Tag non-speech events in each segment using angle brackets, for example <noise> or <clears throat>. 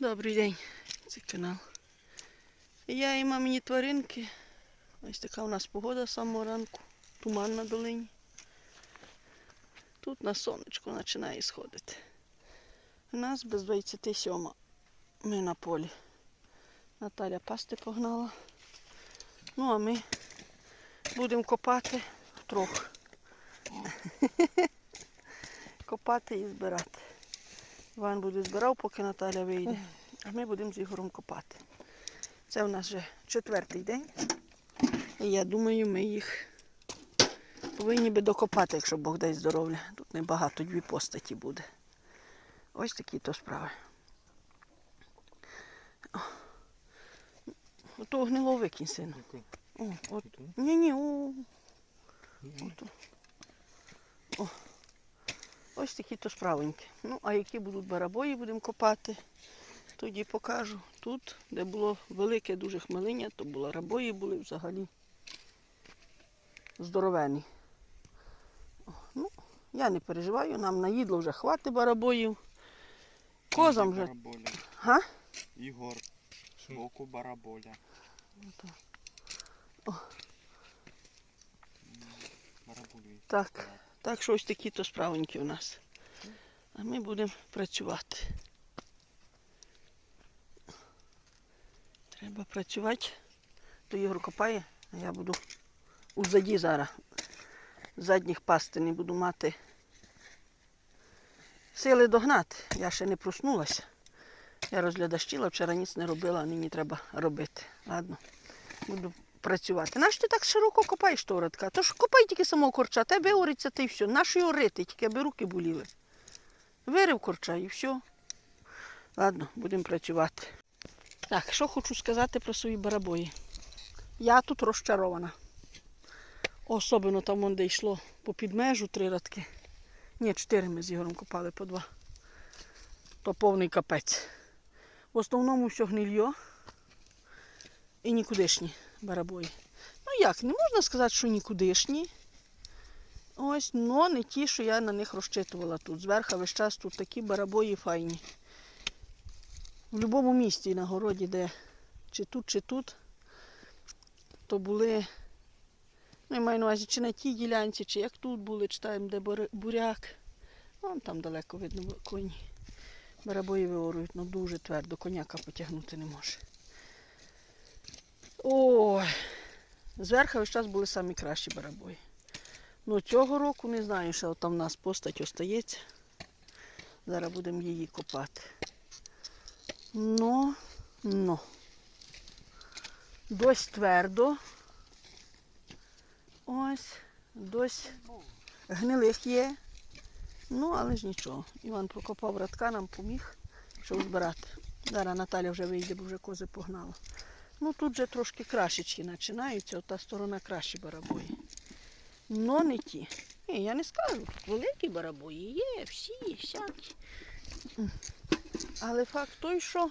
Добрий день, це канал. Я і мамині тваринки. Ось така у нас погода з самого ранку. Туман на долині. Тут на сонечко починає сходити. У нас без 27 ми на полі. Наталя пасти погнала. Ну а ми будемо копати втрох. <laughs> Копати і збирати. Іван буде збирав, поки Наталя вийде. А ми будемо з Ігорем копати. Це у нас вже четвертий день. І я думаю, ми їх повинні би докопати, якщо Бог дасть здоров'я. Тут небагато, дві постаті буде. Ось такі то справи. Ото гнило викинь, сину. О, от. Ні, ні, о. Ото. О. Ось такі то справеньки. Ну, а які будуть барабої, будемо копати, тоді покажу. Тут, де було велике дуже хмелиння, то були рабої були взагалі здоровені. Ну, я не переживаю, нам на їдло вже хватить барабоїв. Козам вже. Га? Ігор. Боку бараболя. так. М, Так, так що ось такі то справенькі у нас. А ми будемо працювати. Треба працювати. То Ігор копає, а я буду у заді зараз. Задніх пасти не буду мати сили догнати. Я ще не проснулася. Я розглядащила, вчора ніц не робила, а нині треба робити. Ладно, буду працювати. Нащо ти так широко копаєш того радка? Тож копай тільки самого корча, тебе ориться та й все. Нащо його рити, тільки аби руки боліли. Вирив корча і все. Ладно, будемо працювати. Так, що хочу сказати про свої барабої. Я тут розчарована. Особливо там, де йшло по підмежу три радки. Ні, чотири ми з Ігорем копали по два. То повний капець. В основному все гнильо і нікудишні барабої. Ну як, не можна сказати, що нікудишні. Ось, но не ті, що я на них розчитувала тут. Зверху весь час тут такі барабої файні. В будь-якому місті на городі, де чи тут, чи тут, то були, ну, я маю на увазі, чи на тій ділянці, чи як тут були, чи там, де буряк. Вон там далеко видно коні. Барабої виорують, ну дуже твердо, коняка потягнути не може. Ой, зверху весь час були самі кращі барабої. Ну цього року не знаю, що там в нас постать остається. Зараз будемо її копати. Ну, ну. Дось твердо. Ось, дось гнилих є. Ну, але ж нічого. Іван прокопав радка, нам поміг, щоб збирати. Зараз Наталя вже вийде, бо вже кози погнала. Ну тут вже трошки крашечки починаються, та сторона кращі барабої. Но не ті. Ні, я не скажу. Тут великі барабої є, всі, всякі. Але факт той, що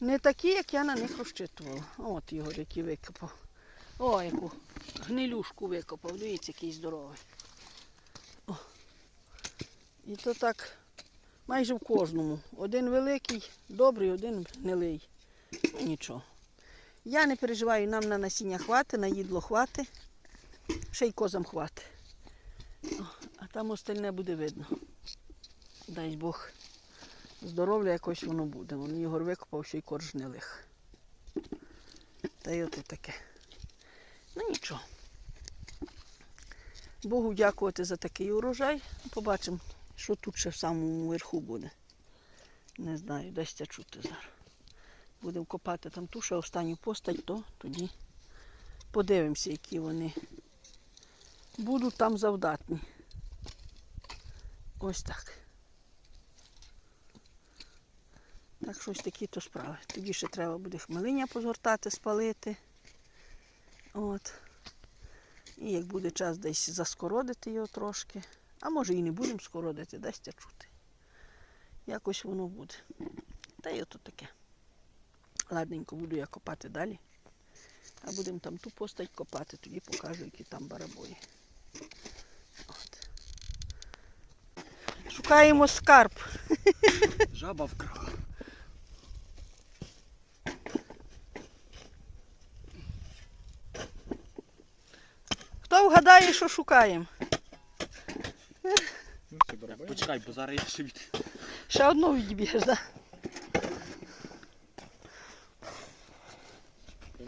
не такі, як я на них розчитувала. От Ігор, який викопав. О, яку гнилюшку викопав. Дивіться, який здоровий. О. І то так майже в кожному. Один великий, добрий, один гнилий. Ну, нічого. Я не переживаю, нам на насіння хвати, на їдло хвати, ще й козам хвати. А там остальне буде видно. Дай Бог. Здоров'я якось воно буде. Вон Ігор викопав ще й корж гнилих. Та й ото таке. Ну нічого. Богу дякувати за такий урожай. Побачимо, що тут ще в самому верху буде. Не знаю, десь це чути зараз. Будемо копати там ту ще останню постать, то тоді подивимося, які вони будуть там завдатні. Ось так. Так що ось такі то справи. Тоді ще треба буде хмелиня позгортати, спалити. От. І як буде час десь заскородити його трошки. А може і не будемо скородити, дасться чути. Якось воно буде. Та й ото таке. Ладненько буду я копати далі. А будемо там ту постать копати, тоді покажу, які там барабої. От. Шукаємо скарб. <laughs> Жаба вкрала. Хто вгадає, що шукаємо? Ну, Почекай, бо зараз я ще від... Ще одну відіб'єш, так? Да?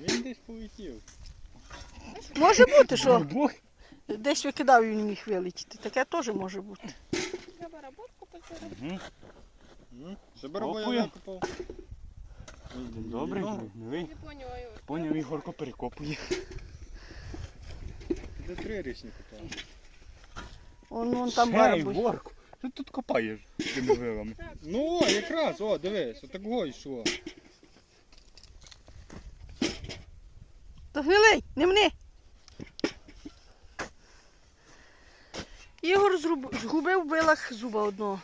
Він десь полетів. Може бути, що Бог. десь викидав і не міг вилетіти. Таке теж може бути. Треба роботку. Угу. Ну, Ще барабан Копує. Добре, Ну. Не поняла його. Поняв, Ігорко перекопує. Де три річні копав. Он, вон там Ще. Ігорко, що ти тут копаєш тими вилами? Ну, о, якраз, о, дивись, отак йшло. То гнилий, не мни. Ігор зруб- згубив в билах зуба одного.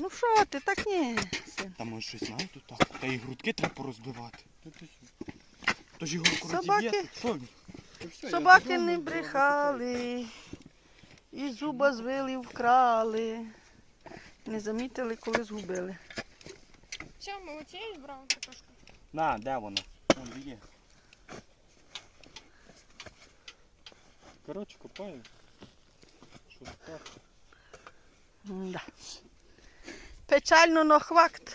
Ну що ти, так ні. син. Та може щось знаю тут так. Та і грудки треба порозбивати. Що? Тож Ігорко Собаки. розіб'є. Що він? Та все, я Собаки не то брехали, і зуба з вилів вкрали. Не замітили, коли згубили. Все, ми оцією збрали картошку. На, де воно? Вон де є. Коротше, копаю. Так? Да. Печально, но хвакт.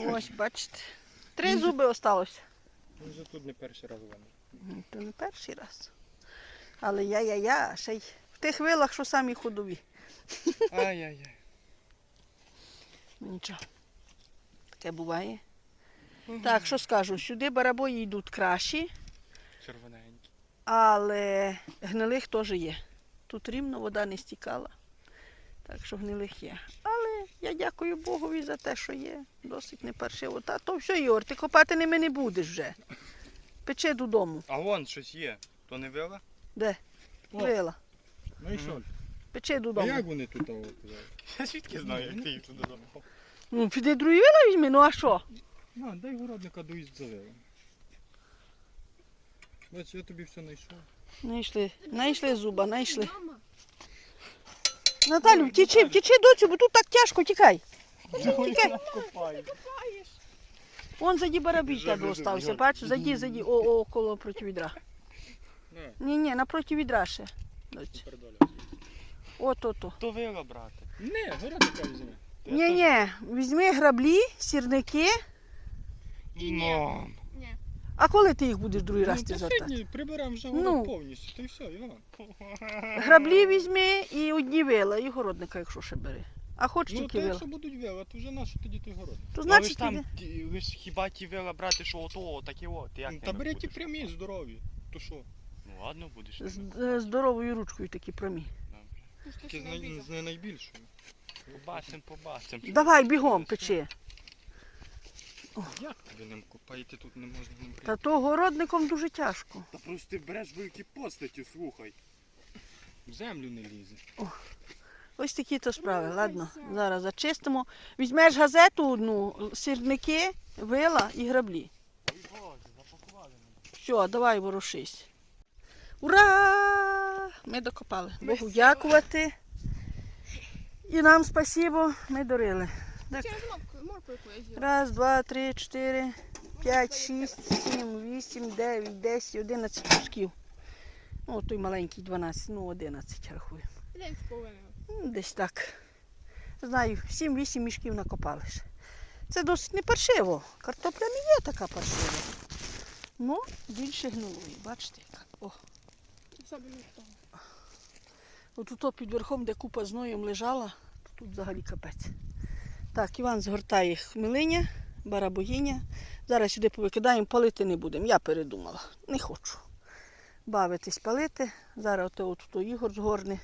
Ось, бачите. Три зуби осталось. Він вже тут не перший раз вами. М, То не перший раз. Але я-я-я, ще й в тих вилах, що самі ходові. Ай-яй-яй. Ну, Нічого. Таке буває. Так, що скажу, сюди барабої йдуть кращі, Червоненький. Але гнилих теж є. Тут рівно вода не стікала. Так що гнилих є. Але я дякую Богові за те, що є. Досить не паршиво. Та то все, Ігор, ти копати ними не будеш вже. Печи додому. А вон щось є. То не вила? Де? О. Вила. Ну і що? Печи А як вони тут? Я звідки знаю, як ти їх туди додому. Ну, піди другі вила візьми, ну а що? На, дай городника доїзд завели. Бач, я тобі все знайшов. Знайшли, знайшли зуба, знайшли. Наталю, втічи, втічи доцю, бо тут так тяжко, тікай. Тікай. Вон заді барабій Біжи, тебе остався, бачиш, заді, заді, о, о, коло проти відра. Ні, ні, напроти відра ще. доцю. От, от, от. То вила, брате. Не, городника візьми. Ні, ні, візьми граблі, сірники. Мам. Ні. А коли ти їх будеш другий раз Ну, ти та сьогодні приберемо вже Ну. повністю, та й все, Іван. Граблі візьми і одні вила, і городника, якщо ще бери. А хоч Ну, тільки то вила. якщо будуть вела, то вже наш тоді той город. То Ну, ви ж значить, там, іди. ті- ви ж хіба ті вила брати, що ото, такі от, як Ну, Та ними беріть ті будеш? прямі, здорові. То що? Ну ладно, будеш. з ними. е, здоровою ручкою такі промі. Добре. Ну, Тільки ти з, най... з найбільшою. Побачим, побачим. Давай бігом, печи. Як тобі ним копаєте, тут не можна ним Та то городником дуже тяжко. Та просто ти береш великі постаті, слухай. В землю не лізе. Ось такі то справи. Ладно, зараз зачистимо. Візьмеш газету одну, сірники, вила і граблі. Ой, Боже, запакували мене. Все, давай ворушись. Ура! Ми докопали. Богу дякувати. І нам спасибо, ми дорили. Так. Раз, два, три, чотири, п'ять, шість, сім, вісім, дев'ять, десять, одинадцять кусків. Ну, той маленький 12, ну 11 рахую. День з половиною. Ну, Десь так. Знаю, 7-8 мішків накопали. ще. Це досить не паршиво. Картопля не є така паршива. Ну, більше гнилої. Бачите, яка. О, того. під верхом, де купа з гноєм лежала, тут взагалі капець. Так, Іван згортає хмелиня, барабогиня. Зараз сюди повикидаємо, палити не будемо. Я передумала. Не хочу. Бавитись палити. Зараз ото от то Ігор згорне.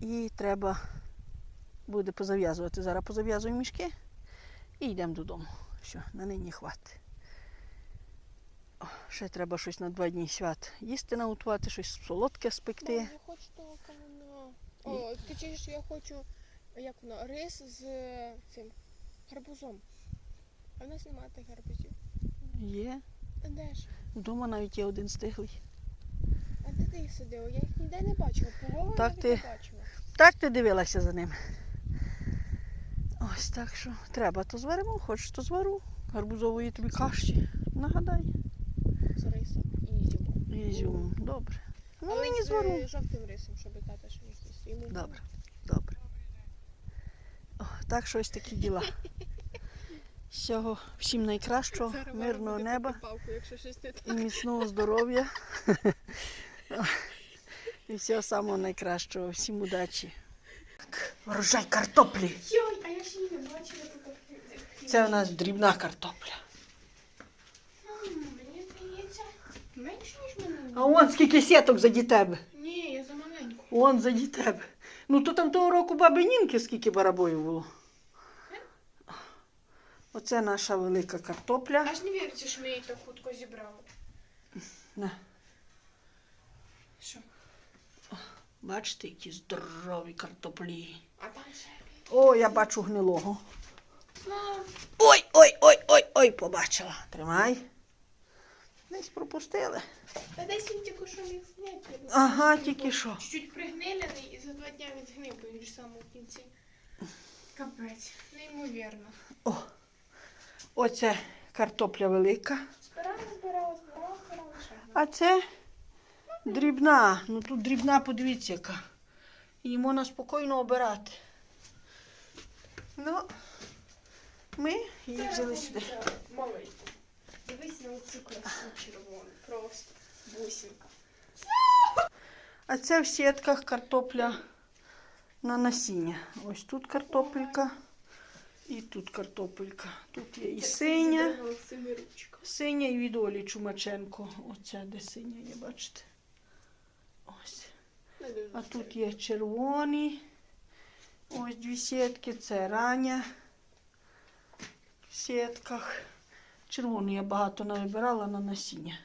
І треба буде позав'язувати. Зараз позав'язуємо мішки і йдемо додому. Все, на нині хватить. Ще треба щось на два дні свят їсти наготувати, щось солодке спекти. Я хочу того кавуна. О, точніше, я хочу, як воно, рис з цим гарбузом. А в нас немає тих гарбузів. Є. А де ж? Вдома навіть є один стиглий. А де ти їх садила? Я їх ніде не бачила. Полова Так навіть ти- не бачила. Так ти дивилася за ним. Ось так що треба, то зваримо, хочеш, то звару. Гарбузової тобі каші. Нагадай. З рисом і ізюмом. І Ізюм. Добре. Ну, Але нині з звару. е, жовтим рисом, щоб тата ще міг їсти. Йому Добре, добре. Так що ось такі діла. Всього всім найкращого, мирного неба і міцного здоров'я. І всього самого найкращого. Всім удачі. Врожай картоплі. Йой, а я ще не бачила тут. Це у нас дрібна картопля. Мені здається, менше, ніж мене. А он скільки сіток заді тебе. Ні, я за маленьку. Он заді тебе. Ну то там того року баби Нінки скільки барабоїв було. Оце наша велика картопля. Аж не віриться, що ми її так хутко зібрали. На. Що? Бачите, які здорові картоплі. А там ще. О, я бачу гнилого. Мам, Ой, ой, ой, ой, ой, побачила. Тримай. Десь пропустили. та десь він тільки що міг зняти. Ага, тільки що. Чуть-чуть за два дня він згнив, бо він ж саме в кінці. Капець, неймовірно. О, оце картопля велика. Збирала, збирала, збирала, збирала. А це дрібна. Ну тут дрібна, подивіться, яка. Її можна спокійно обирати. Ну, ми її взяли сюди. Маленьку. Дивись на оцю красу червону. Просто бусинка. А це в сітках картопля на насіння. Ось тут картопелька і тут картопелька. Тут є і синя. Синя і від Олі Чумаченко. Оця де синя є, бачите. Ось. А тут є червоні. Ось дві сітки, це рання в сітках. Червону я багато не вибирала на насіння.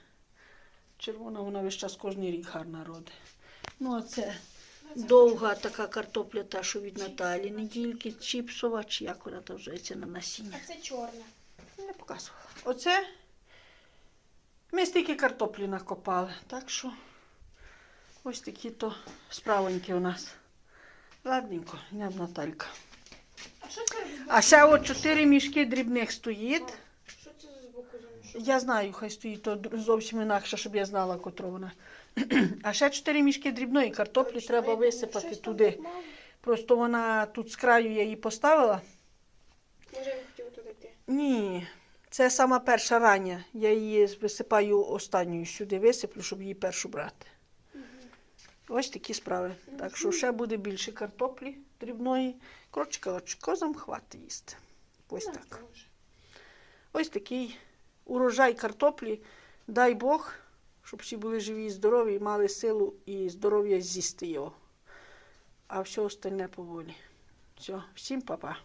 Червона вона весь час кожен рік гарна роде. Ну, а це довга така картопля, та, що від Наталі недільки, чіпсова, чи як вона там зветься на насіння. А це чорна. Не показувала. Оце ми стільки картоплі накопали. Так що ось такі то справоньки у нас. Ладненько, йдемо Наталька. А ще от чотири мішки дрібних стоїть. Що це з боку замішок? Я знаю, хай стоїть то зовсім інакше, щоб я знала, котра вона. <clears throat> А ще чотири мішки дрібної картоплі треба висипати туди. Просто вона тут з краю я її поставила. Може, я хотів туди йти. Ні, це сама перша рання. Я її висипаю останньою сюди, висиплю, щоб її першу брати. Ось такі справи. Так що ще буде більше картоплі дрібної. Коротше кажучи, козам хватить їсти. Ось так. Ось такий урожай картоплі. Дай Бог, щоб всі були живі і здорові, і мали силу і здоров'я з'їсти його. А все остальне поволі. Все, всім па-па.